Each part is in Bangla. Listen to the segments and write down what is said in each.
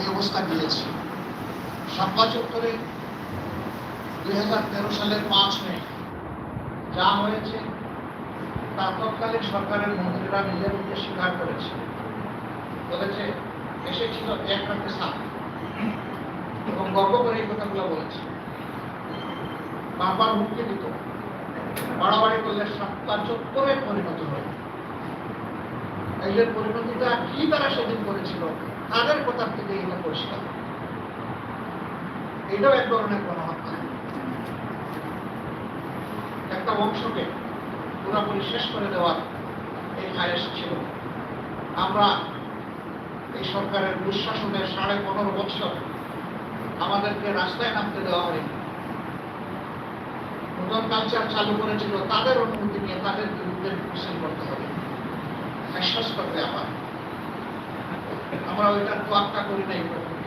এই অবস্থা দিয়েছে। শাপলা চত্বরে দুই হাজার তেরো সালের পাঁচ মে যা হয়েছে, তা তৎকালীন সরকারের মন্ত্রীরা মুখে স্বীকার করেছে। বলেছে, এসেছিল এক রাতে সাপ। এবং গর্ব করে এই কথাগুলো বলেছে। বারবার হুমকি দিত। বাড়াবাড়ি করলে সাতটা চত্বরে পরিণত হয়। এই পরিণতিটা কি তারা সেদিন করেছিল? তাদের কথার থেকে এগুলো পরিষ্কার। এটাও এক ধরনের গণহত্যা। একটা বংশকে পুরোপুরি শেষ করে দেওয়ার এই খায়েশ ছিল। আমরা এই সরকারের দুঃশাসনের সাড়ে পনেরো বছর আমাদেরকে রাস্তায় নামতে দেওয়া হয়নি। নতুন কালচার চালু করেছিল, তাদের অনুমতি নিয়ে তাদের বিরুদ্ধে করতে হবে। বিশ্বাস করতে আবার আমরা ওইটার তোয়াক্কা করি প্রথমে।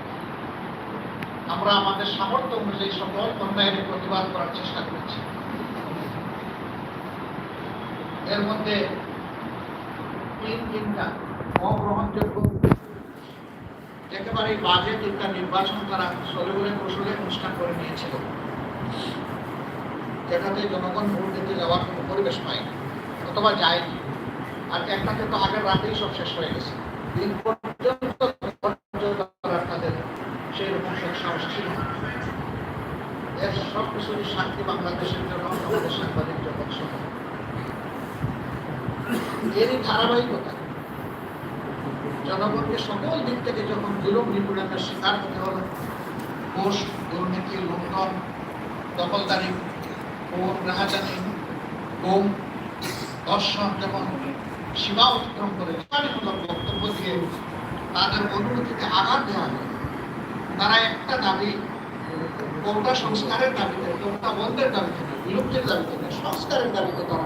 আমরা আমাদের সামর্থ্য অনুযায়ী সকল অন্যায়ের প্রতিবাদ করার চেষ্টা করছি। এর মধ্যে তিন তিনটা অগ্রহণযোগ্য। একেবারে বাজে তিনটা নির্বাচন তারা সলিবলে কৌশলে অনুষ্ঠান করে নিয়েছিল। যেটাতে জনগণ ভোট দিতে যাওয়ার কোনো পরিবেশ পায়নি, অথবা যায়নি। আর একটাতে তো আগের রাতেই সব শেষ হয়ে গেছে। রকম সাহস ছিল। এর সব বাংলাদেশের জন্য আমাদের সাংবাদিক জগৎ এরই ধারাবাহিকতা, জনগণকে সকল দিক থেকে যখন জুলুম নিপীড়নের শিকার হতে হলো ঘোষ দুর্নীতি, লুণ্ঠন, দখলদারি কোন রাহাজানি দর্শন যেমন সীমা অতিক্রম করে বক্তব্য দিয়ে তাদের অনুভূতিতে আঘাত দেওয়া হয় তারা একটা দাবি কোনটা সংস্কারের দাবিতে কোনটা বন্ধের দাবিতে বিলুপ্তির দাবিতে সংস্কারের দাবিতে তারা